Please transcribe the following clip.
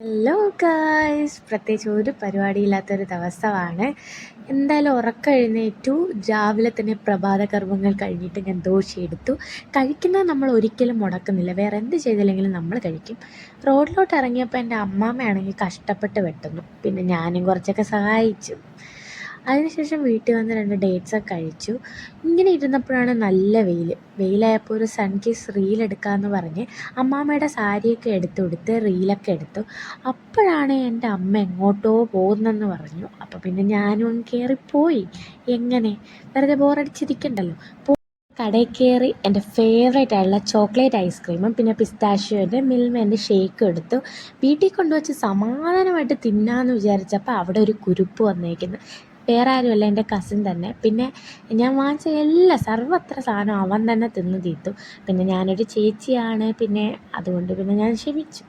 Hello guys പ്രത്യേകിച്ച് ഒരു പരിപാടിയില്ലാത്തൊരു ദിവസമാണ്. എന്തായാലും ഉറക്കം രാവിലെ തന്നെ പ്രഭാത കർമ്മങ്ങൾ കഴിഞ്ഞിട്ട് ഞാൻ ദോശ എടുത്തു. കഴിക്കുന്നത് നമ്മൾ ഒരിക്കലും മുടക്കുന്നില്ല. വേറെ എന്ത് ചെയ്തില്ലെങ്കിലും നമ്മൾ കഴിക്കും. റോഡിലോട്ട് ഇറങ്ങിയപ്പോൾ എന്റെ അമ്മാമ്മയാണെങ്കിൽ കഷ്ടപ്പെട്ട് വെട്ടുന്നു. പിന്നെ ഞാനും കുറച്ചൊക്കെ സഹായിച്ചു. അതിനുശേഷം വീട്ടിൽ വന്ന് രണ്ട് ഡേറ്റ്സൊക്കെ കഴിച്ചു. ഇങ്ങനെ ഇരുന്നപ്പോഴാണ് നല്ല വെയിൽ വെയിലായപ്പോൾ ഒരു സൺ കിസ് റീൽ എടുക്കാമെന്ന് പറഞ്ഞ് അമ്മാമ്മയുടെ സാരിയൊക്കെ എടുത്തു കൊടുത്ത് റീലൊക്കെ എടുത്തു. അപ്പോഴാണ് എന്റെ അമ്മ എങ്ങോട്ടോ പോകുന്നെന്ന് പറഞ്ഞു. അപ്പോൾ പിന്നെ ഞാനും അങ്ങ് കയറിപ്പോയി എങ്ങനെ? വെറുതെ ബോറടിച്ചിരിക്കണ്ടല്ലോ. കടയിൽ കയറി എന്റെ ഫേവറേറ്റ് ആയിട്ടുള്ള ചോക്ലേറ്റ് ഐസ്ക്രീമും പിന്നെ പിസ്താഷ്യോന്റെ മിൽമേന്റെ ഷേക്കും എടുത്തു. വീട്ടിൽ കൊണ്ടുവച്ച് സമാധാനമായിട്ട് തിന്നാമെന്ന് വിചാരിച്ചപ്പോൾ അവിടെ ഒരു കുരുപ്പ് വന്നേക്കുന്നു. വേറെ ആരുമല്ല എന്റെ കസിൻ തന്നെ. പിന്നെ ഞാൻ വാങ്ങിച്ച എല്ലാ സർവത്ര സാധനം അവൻ തന്നെ തിന്ന് തീർത്തു. പിന്നെ ഞാനൊരു ചേച്ചിയാണ്. പിന്നെ അതുകൊണ്ട് പിന്നെ ഞാൻ ക്ഷമിച്ചു.